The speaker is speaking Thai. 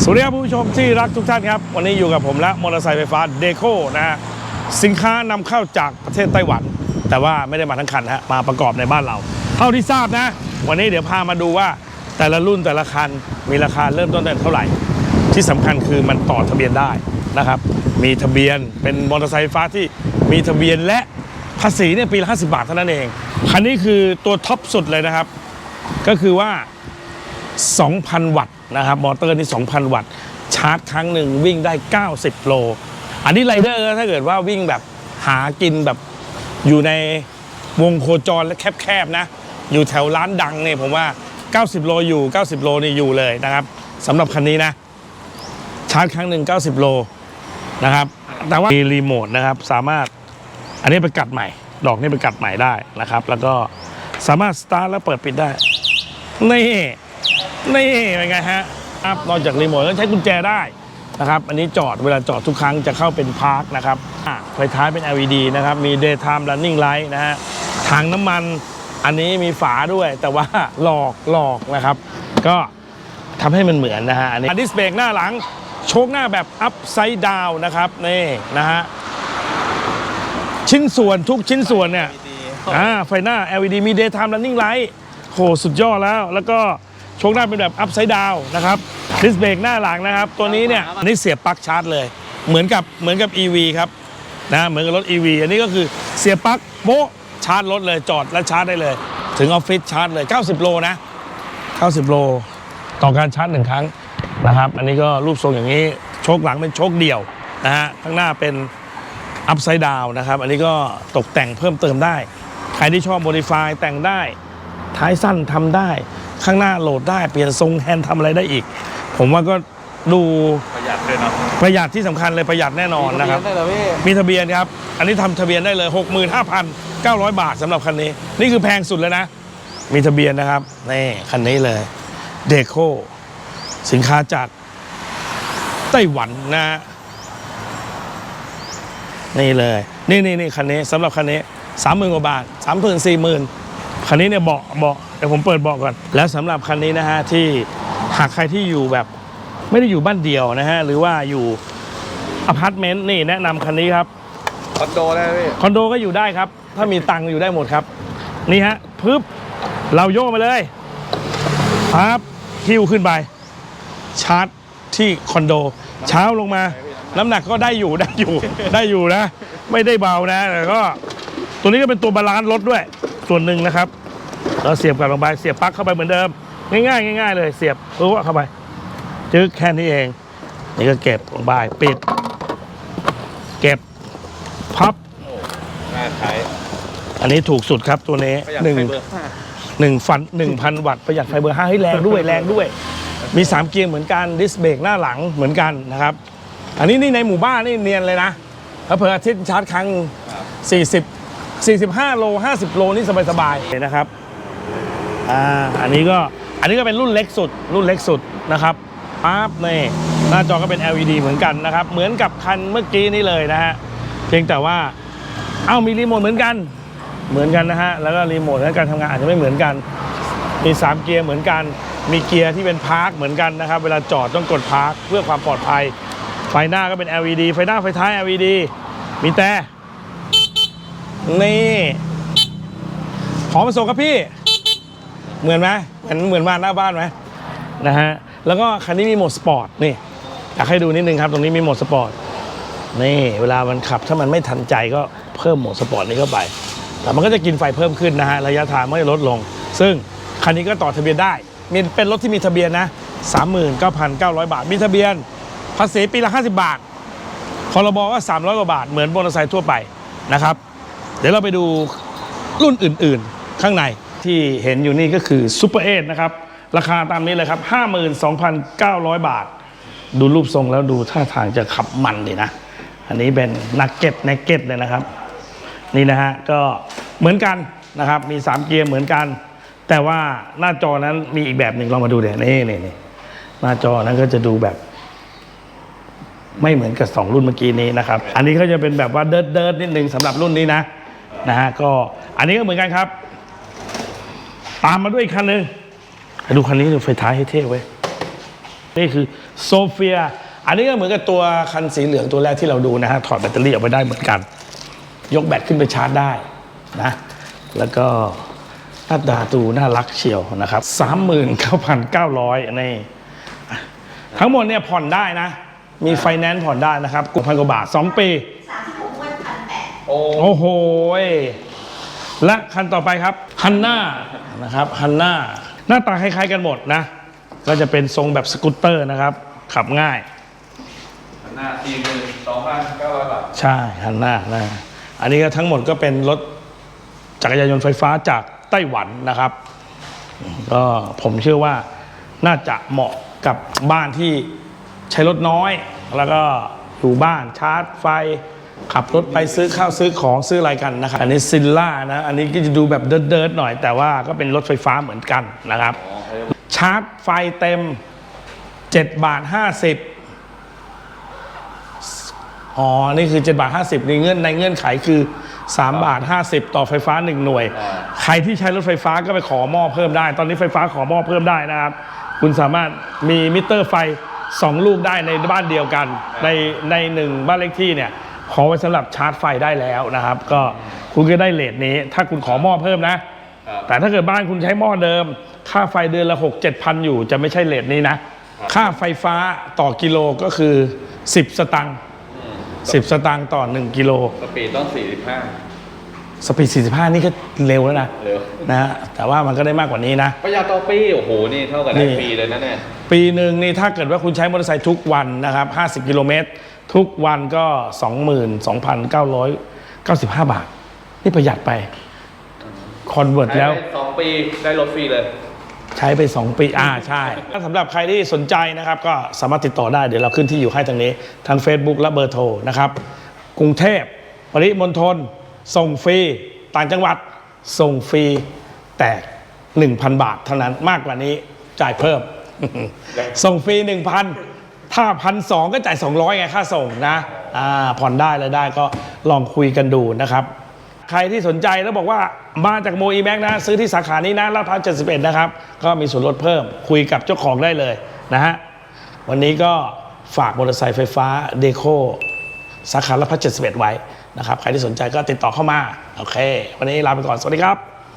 สวัสดีครับผู้ชมที่รักทุกท่านครับ วันนี้อยู่กับผมและมอเตอร์ไซค์ไฟฟ้าเดโคนะฮะสินค้านำเข้าจากประเทศไต้หวัน แต่ว่าไม่ได้มาทั้งคันฮะมาประกอบในบ้านเรา เท่าที่ทราบนะ วันนี้เดี๋ยวพามาดูว่าแต่ละรุ่นแต่ละคันมีราคาเริ่มต้นแต่เท่าไหร่ ที่สำคัญคือมันต่อทะเบียนได้นะครับ มีทะเบียนเป็นมอเตอร์ไซค์ไฟฟ้าที่มีทะเบียนและภาษีเนี่ยปีละ50 บาทเท่านั้นเองคันนี้คือตัวท็อปสุดเลยนะครับ ก็คือว่า 2,000 วัตต์นะครับมอเตอร์นี่2,000 วัตต์ ชาร์จครั้งหนึ่งวิ่งได้ 90 โล อันนี้ไรเดอร์ถ้าเกิดว่าวิ่งแบบหากินแบบอยู่ในวงโคจรและแคบๆนะ อยู่แถวร้านดังเนี่ยผมว่า 90 โลอยู่ 90 โลนี่อยู่เลยนะครับสำหรับคันนี้นะ ชาร์จครั้งหนึ่ง90 โลนะครับแต่ว่ามีรีโมทนะครับสามารถอันนี้ไปกัดใหม่ ดอกนี่ไปกัดใหม่ได้นะครับ แล้วก็สามารถสตาร์ทแล้วเปิดปิดได้นี่ นี่เป็นไงฮะครับนอกจากรีโมทก็ใช้กุญแจได้นะครับ อันนี้จอดเวลาจอดทุกครั้งจะเข้าเป็นพาร์คนะครับอะไฟท้ายเป็น LED นะครับ มี daytime running light นะฮะถังน้ำมันอันนี้มีฝาด้วยแต่ว่าหลอกหลอกนะครับ ก็ทำให้มันเหมือนนะฮะอันนี้ดิสเบรกหน้าหลังโชคหน้าแบบ upside down นะครับนี่นะฮะชิ้นส่วนทุกชิ้นส่วนเนี่ยอ่าไฟหน้า LED มี daytime running light โหสุดยอดแล้วแล้วก็ โชคหน้าเป็นแบบ upside down นะครับดิสเบรกหน้าหลังนะครับ ตัวนี้เนี่ยอันนี้เสียบปลั๊กชาร์จเลย เหมือนกับเหมือนกับ EV ครับนะเหมือนกับรถ EV อันนี้ก็คือเสียบปลั๊กโบชาร์จรถเลยจอดแล้วชาร์จได้เลย ถึงออฟฟิศชาร์จเลย 90 โลนะ 90 โล ต่อการชาร์จหนึ่งครั้งนะครับ อันนี้ก็รูปทรงอย่างนี้โชคหลังเป็นโชคเดี่ยวนะฮะข้างหน้าเป็นอัพไซด์ดาวนะครับ อันนี้ก็ตกแต่งเพิ่มเติมได้ ใครที่ชอบโมดิฟายแต่งได้ ท้ายสั้นทำได้ ข้างหน้าโหลดได้เปลี่ยนทรงแฮนด์ทำอะไรได้อีก ผมว่าก็ดูประหยัดเลยเนาะประหยัดที่สำคัญเลยประหยัดแน่นอนนะครับ ได้เหรอพี่มีทะเบียนครับ อันนี้ทำทะเบียนได้เลย 65,900 บาทสำหรับคันนี้ นี่คือแพงสุดเลยนะ มีทะเบียนนะครับ นี่คันนี้เลย เดโคสินค้าจากไต้หวันนะฮะนี่เลย นี่นี่นี่คันนี้สำหรับคันนี้สามหมื่นกว่าบาทสามหมื่นสี่หมื่นคันนี้เนี่ยเบาะเบาะเดี๋ยวผมเปิดเบาะก่อน แล้วสำหรับคันนี้นะฮะที่หากใครที่อยู่แบบไม่ได้อยู่บ้านเดียวนะฮะหรือว่าอยู่อพาร์ตเมนต์นี่แนะนำคันนี้ครับคอนโดได้ไหมพี่คอนโดก็อยู่ได้ครับ ถ้ามีตังค์อยู่ได้หมดครับ นี่ฮะปึ๊บเราโยกมาเลยปั๊บหิ้วขึ้นไป ชาร์จที่คอนโด เช้าลงมา น้ำหนักก็ได้อยู่ได้อยู่ได้อยู่นะ ไม่ได้เบานะแต่ก็ตัวนี้ก็เป็นตัวบาลานซ์รถด้วย ส่วนหนึ่งนะครับ เราเสียบกลับลงไปเสียบปลั๊กเข้าไปเหมือนเดิม ง่ายๆง่ายๆเลยเสียบปึ๊บเข้าไปจึ๊กแค่นี้เอง นี่ก็เก็บลงไปปิด เก็บพับน่าขายอันนี้ถูกสุดครับตัวนี้ประหยัดหนึ่งไฟเบอร์ห้าหนึ่งฟันหนึ่งพันวัตต์ประหยัดไฟเบอร์ห้าให้แรงด้วยแรงด้วย มี3เกียร์เหมือนกันดิสเบรกหน้าหลังเหมือนกันนะครับ อันนี้นี่ในหมู่บ้านนี่เนียนเลยนะถ้าเผื่ออาทิตย์ชาร์จครั้ง40 45 โล 50 โลนี่สบายๆเลยนะครับ อ่าอันนี้ก็อันนี้ก็เป็นรุ่นเล็กสุด รุ่นเล็กสุดนะครับปั๊บนี่หน้าจอก็เป็น LED เหมือนกันนะครับ เหมือนกับคันเมื่อกี้นี้เลยนะฮะเพียงแต่ว่าเอ้ามีรีโมทเหมือนกัน เหมือนกันนะฮะแล้วก็รีโมทและการทำงานอาจจะไม่เหมือนกัน มี 3 เกียร์เหมือนกัน มีเกียร์ที่เป็นพาร์คเหมือนกันนะครับ เวลาจอดต้องกดพาร์คเพื่อความปลอดภัย ไฟหน้าก็เป็น LED ไฟหน้าไฟท้าย LED มีแต่นี่ขอมาส่งครับพี่ เหมือนไหมเหมือนเหมือนบ้านหน้าบ้านไหมนะฮะแล้วก็คันนี้มีโหมดสปอร์ตนี่อยากให้ดูนิดนึงครับ ตรงนี้มีโหมดสปอร์ตนี่เวลามันขับถ้ามันไม่ทันใจก็เพิ่มโหมดสปอร์ตนี้เข้าไป แต่มันก็จะกินไฟเพิ่มขึ้นนะฮะระยะทางไม่ลดลง ซึ่งคันนี้ก็ต่อทะเบียนได้มีเป็นรถที่มีทะเบียนนะ 39,900 บาท มีทะเบียนภาษีปีละ 50 บาทพรบก็300กว่าบาท เหมือนมอเตอร์ไซค์ทั่วไปนะครับ เดี๋ยวเราไปดูรุ่นอื่น ๆ ข้างใน ที่เห็นอยู่นี่ก็คือซูเปอร์เอนะครับ ราคาตามนี้เลยครับ 52,900 บาท ดูรูปทรงแล้วดูท่าทางจะขับมันดีนะ อันนี้เป็นนักเก็ตนักเก็ตเลยนะครับ นี่นะฮะก็เหมือนกันนะครับ มี 3 เกียร์เหมือนกัน แต่ว่าหน้าจอนั้นมีอีกแบบหนึ่งลองมาดูเดี๋ยวนี่นี่นี่หน้าจอนั้นก็จะดูแบบไม่เหมือนกับ 2 รุ่นเมื่อกี้นี้นะครับ อันนี้เขาจะเป็นแบบว่าเดิร์ดเดิร์ดนิดนึงสำหรับรุ่นนี้นะนะฮะก็อันนี้ก็เหมือนกันครับ ตามมาด้วยอีกคันหนึ่งให้ดูคันนี้ดูไฟท้ายให้เท่ไว้ยนี่คือโซเฟีย อันนี้ก็เหมือนกับตัวคันสีเหลืองตัวแรกที่เราดูนะฮะ ถอดแบตเตอรี่ออกไปได้เหมือนกัน ยกแบตขึ้นไปชาร์จได้นะ แล้วก็หน้าตาดูน่ารักเชียวนะครับ39,900นี่ทั้งหมดเนี่ยผ่อนได้นะ มีไฟแนนซ์ผ่อนได้นะครับกุพันกว่าบาท 2 ปีสามสิบหกวันพันแปดโอ้โอ้โหยและคันต่อไปครับ ฮันน่านะครับฮันน่าหน้าตาคล้ายๆกันหมดนะ ก็จะเป็นทรงแบบสกูตเตอร์นะครับ ขับง่ายหน้าทีมือสองพันเก้าร้อยบาทใช่ฮันน่านะอันนี้ก็ทั้งหมดก็เป็นรถจักรยานยนต์ไฟฟ้าจากไต้หวันนะครับ ก็ผมเชื่อว่าน่าจะเหมาะกับบ้านที่ใช้รถน้อย แล้วก็อยู่บ้านชาร์จไฟ ขับรถไปซื้อข้าวซื้อของซื้ออะไรกันนะครับ อันนี้ซิลล่านะ อันนี้ก็จะดูแบบเดิร์ดๆหน่อย แต่ว่าก็เป็นรถไฟฟ้าเหมือนกันนะครับ ชาร์จไฟเต็ม 7 บาท 50 อ๋อ นี่คือ 7 บาท 50 ในเงื่อนในเงื่อนไขคือ 3 บาท 50 ต่อไฟฟ้า 1 หน่วย ใครที่ใช้รถไฟฟ้าก็ไปขอหม้อเพิ่มได้ ตอนนี้ไฟฟ้าขอหม้อเพิ่มได้นะครับ คุณสามารถมีมิเตอร์ไฟ 2 ลูกได้ในบ้านเดียวกัน ในในหนึ่งบ้านเลขที่เนี่ย ขอไว้สำหรับชาร์จไฟได้แล้วนะครับ ก็คุณก็ได้เลทนี้ ถ้าคุณขอหม้อเพิ่มนะครับแต่ถ้าเกิดบ้านคุณใช้หม้อเดิม ค่าไฟเดือนละ6 7พันอยู่ จะไม่ใช่เลทนี้นะ ค่าไฟฟ้าต่อกิโลก็คือ 10 สตังค์10 สตังค์ต่อ 1 กิโล สปีดต้องสี่สิบห้าสปีด 45 นี่ก็เร็วแล้วนะเร็ว นะฮะแต่ว่ามันก็ได้มากกว่านี้นะ ประหยัดต่อปี โอ้โห นี่เท่ากับนี่ได้ปีเลยนะเนี่ย ปีหนึ่งนี่ถ้าเกิดว่าคุณใช้มอเตอร์ไซค์ทุกวันนะครับ 50 กิโลเมตร ทุกวันก็ 22,995 บาท นี่ประหยัดไป คอนเวิร์ตแล้วได้สองปีได้รถฟรีเลย ใช้ไป 2 ปี อ่า ใช่ ถ้าสำหรับใครที่สนใจนะครับ ก็สามารถติดต่อได้ เดี๋ยวเราขึ้นที่อยู่ให้ทางนี้ทาง Facebook และเบอร์โทรนะครับ กรุงเทพปริมณฑลส่งฟรี ต่างจังหวัด ส่งฟรี แต่ 1,000 บาทเท่านั้น มากกว่านี้จ่ายเพิ่ม ส่งฟรี 1,000 ถ้าพันสก็จ่าย 200ไงค่าส่งนะอ่าผ่อนได้แล้วได้ก็ลองคุยกันดูนะครับ ใครที่สนใจแล้วบอกว่ามาจากโมอีแม็กนะ ซื้อที่สาขานี้นะลาดพร้าว71 นะครับ ก็มีส่วนลดเพิ่มคุยกับเจ้าของได้เลยนะฮะวันนี้ก็ฝากมอเตอร์ไซค์ไฟฟ้าเดโคสาขาลาดพร้าว71 ไว้นะครับ ใครที่สนใจก็ติดต่อเข้ามา โอเค วันนี้ลาไปก่อน สวัสดีครับ